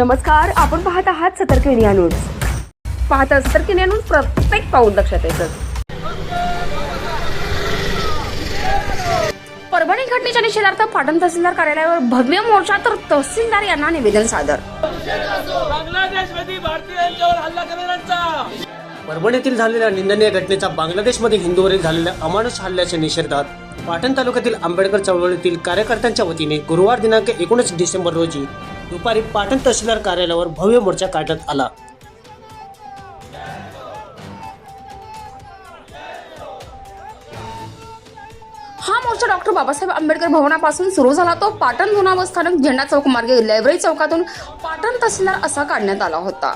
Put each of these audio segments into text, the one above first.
नमस्कार आपण पाहत आहात सतर्क इंडिया न्यूज. पाहता सतर्क इंडिया न्यूज प्रत्येक पाऊल लक्षात येतं. परभणी घटनेच्या निषेधार्थ पाटण तहसीलदार कार्यालयावर भव्य मोर्चा तर तहसीलदार यांना निवेदन सादर. बांगलादेशमध्ये भारतीयांच्यावर हल्ला करणाऱ्यांचा. परभणीतील झालेल्या निंदनीय घटनेचा बांगलादेशमध्ये हिंदूवरील झालेल्या अमानुष हल्ल्याच्या निषेधात पाटण तालुक्यातील आंबेडकर चळवळीतील कार्यकर्त्यांच्या वतीने गुरुवार दिनांक एकोणीस डिसेंबर रोजी दुपारी पाटण तहसीलदार कार्यालयावर भव्य मोर्चा काढण्यात आला. हा मोर्चा डॉक्टर बाबासाहेब आंबेडकर भवनापासून सुरू झाला. तो पाटण जुना बस स्थानक झेंडा चौक मार्गे लायब्ररी चौकातून पाटण तहसीलदार असा काढण्यात आला होता.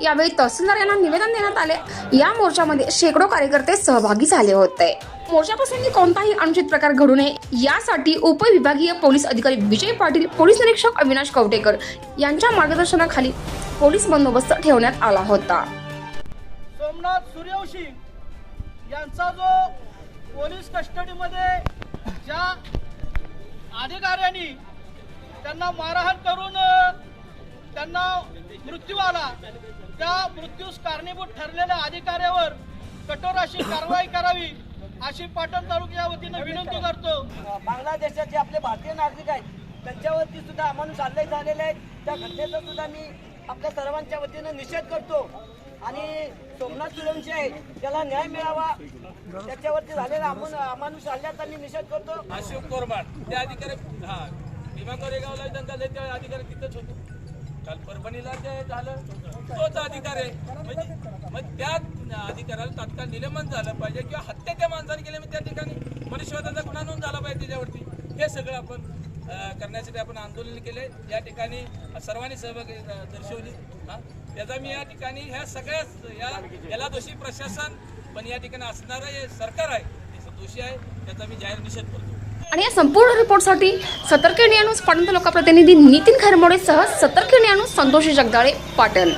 यावेळी तहसीलदार यांना निवेदन देण्यात आले. या मोर्चामध्ये शेकडो कार्यकर्ते सहभागी झाले होते. मोर्चाप्रसंगी कोणताही अनुचित प्रकार घडू नये यासाठी उपविभागीय पोलीस अधिकारी विजय पाटील पोलीस निरीक्षक अविनाश कवटेकर यांच्या मार्गदर्शनाखाली पोलीस बंदोबस्त ठेवण्यात आला होता. सोमनाथ सूर्यवंशी यांचा जो पोलीस कस्टडीमध्ये ज्या अधिकाऱ्यांनी त्यांना मारहाण करून त्यांना मृत्यू आला त्या मृत्यूस कारणीभूत ठरलेल्या अधिकाऱ्यावर कठोर अशी कारवाई करावी अशी पाटण तालुक्या वतीनं विनंती करतो. बांगलादेशाचे आपले भारतीय नागरिक आहेत त्यांच्यावरती सुद्धा अमानुष हल्ले झालेले आहेत. त्या घटनेचा सुद्धा मी आपल्या सर्वांच्या वतीनं निषेध करतो. आणि सोमनाथ सूर्यवंशी आहे त्याला न्याय मिळावा त्याच्यावरती झालेला अमान अमानुष हल्ल्याचा मी निषेध करतो. अशोक कोरबाड त्या अधिकारी हा भीमा कोरेगावला आहे त्या अधिकारी तिथंच होतो. काल परभणीला जे झालं तोच अधिकार आहे. म्हणजे मग त्या अधिकाऱ्याला तात्काळ निलंबन झालं पाहिजे किंवा हत्या मतदान माणसाने त्या ठिकाणी. मनुष्यवधाचा गुन्हा नोंद झाला पाहिजे त्याच्यावरती. हे सगळं आपण करण्यासाठी आपण आंदोलन केले या ठिकाणी सर्वांनी सहभागी दर्शवली. त्याचा मी या ठिकाणी ह्या सगळ्याच या याला दोषी प्रशासन पण या ठिकाणी असणारं हे सरकार आहे. ते दोषी आहे. त्याचा मी जाहीर निषेध करतो. आणि या संपूर्ण रिपोर्टसाठी सतर्क इंडिया न्यूज पाटण तालुका प्रतिनिधी नितीन खरमोडेसह सतर्क इंडिया न्यूज संतोषी जगदाळे पाटण.